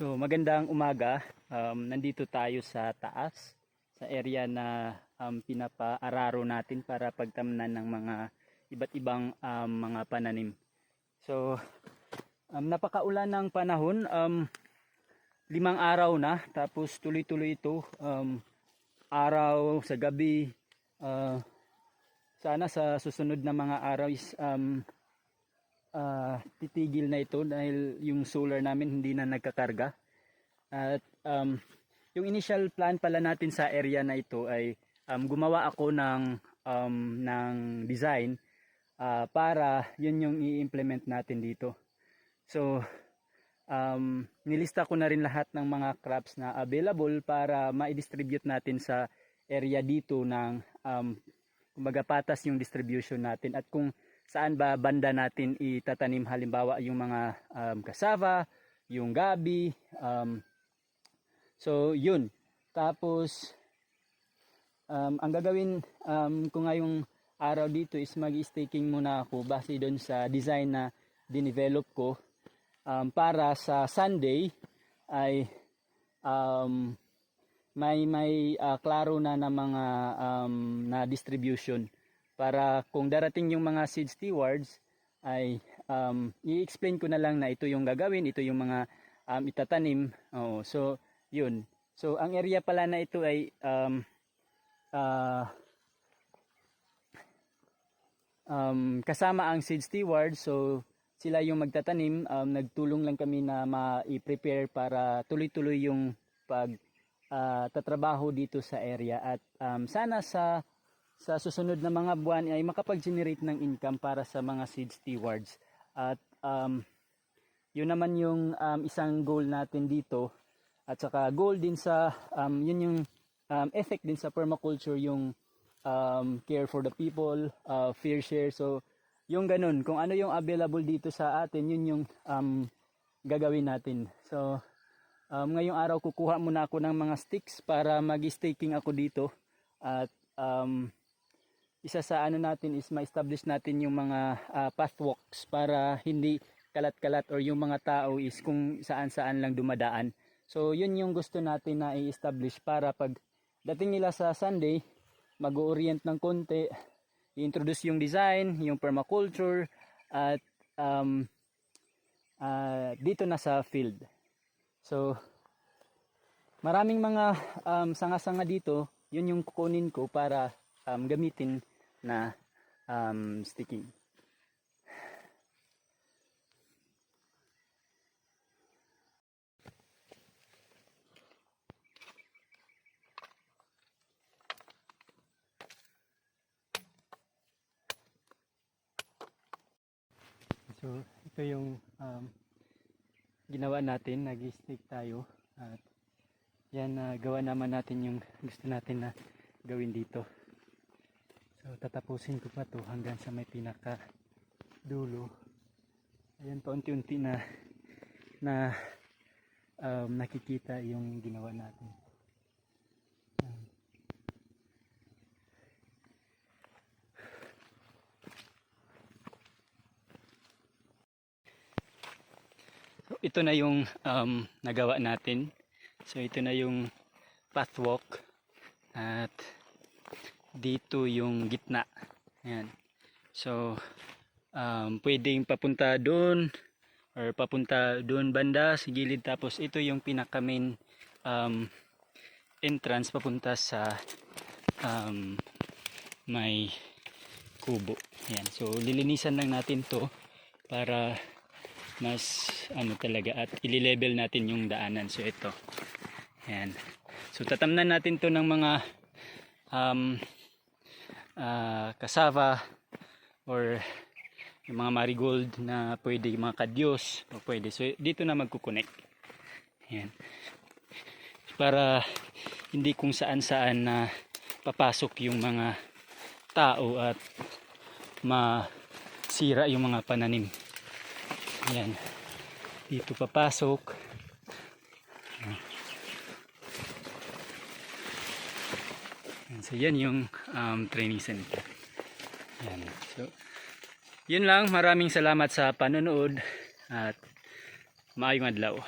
So magandang umaga. Um, nandito tayo sa taas sa area na um, pinapaararo natin para pagtamnan ng mga iba't ibang um, mga pananim. So um, napakaulan ng panahon. Um, limang araw na tapos tuloy-tuloy ito. Um, araw sa gabi. uh, sana sa susunod na mga araw is um, ah, titigil na ito dahil yung solar namin hindi na nagkakarga. At um, yung initial plan pala natin sa area na ito ay um, gumawa ako ng um, ng design ah, para yun yung i-implement natin dito. So um, nilista ko na rin lahat ng mga crops na available para ma-distribute natin sa area dito ng um, kumbaga patas yung distribution natin at kung saan ba banda natin itatanim halimbawa yung mga um, cassava, yung gabi, um, so yun. Tapos um, ang gagawin um, ko ngayong araw dito is mag-staking muna ako base doon sa design na dinevelop ko um, para sa Sunday ay um, may may ah, klaro na na mga um, na distribution para kung darating yung mga seed stewards ay um, i-explain ko na lang na ito yung gagawin, ito yung mga um, itatanim. Oo, so yun. So ang area pala na ito ay um, ah, um, kasama ang seed steward so sila yung magtatanim um, nagtulong lang kami na ma-prepare para tuloy-tuloy yung pag ah, tatrabaho dito sa area at um, sana sa sa susunod na mga buwan ay makapag-generate ng income para sa mga seed stewards at um, yun naman yung um, isang goal natin dito at saka goal din sa um, yun yung um, effect din sa permaculture yung um, care for the people, uh, fair share. So, yung ganun, kung ano yung available dito sa atin, yun yung um, gagawin natin. So, um, ngayong araw kukuha muna ako ng mga sticks para mag-staking ako dito. At um, isa sa ano natin is ma-establish natin yung mga ah, pathwalks para hindi kalat-kalat or yung mga tao is kung saan-saan lang dumadaan. So, yun yung gusto natin na i-establish para pag dating nila sa Sunday, mag-orient ng konti, i-introduce yung design, yung permaculture, at um, ah, dito na sa field. So, maraming mga um, sanga-sanga dito, yun yung kukunin ko para um, gamitin na um, sticking. So, ito yung um, ginawa natin, nag-stick tayo at yan na gawa naman natin yung gusto natin na gawin dito. So, tatapusin ko pa to hanggang sa may pinaka dulo. Ayan, paunti-unti na na um, nakikita yung ginawa natin. So, ito na yung um, nagawa natin. So ito na yung pathwalk at dito yung gitna. Ayan. So um, pwedeng papunta doon or papunta doon banda sa gilid tapos ito yung pinaka main um, entrance papunta sa um, may kubo. Ayan. So lilinisan lang natin to para mas ano talaga at ili-level natin yung daanan. So ito. Ayan. So tatamnan natin to ng mga um, ah, cassava or yung mga marigold na pwede mga kadyos o pwede. So dito na magkukonek. Ayan. Para hindi kung saan saan na papasok yung mga tao at masira yung mga pananim. Ayan. Dito papasok. Ayan, So yan yung um, training center. Yan. So yun lang. Maraming salamat sa panonood at maayong adlaw.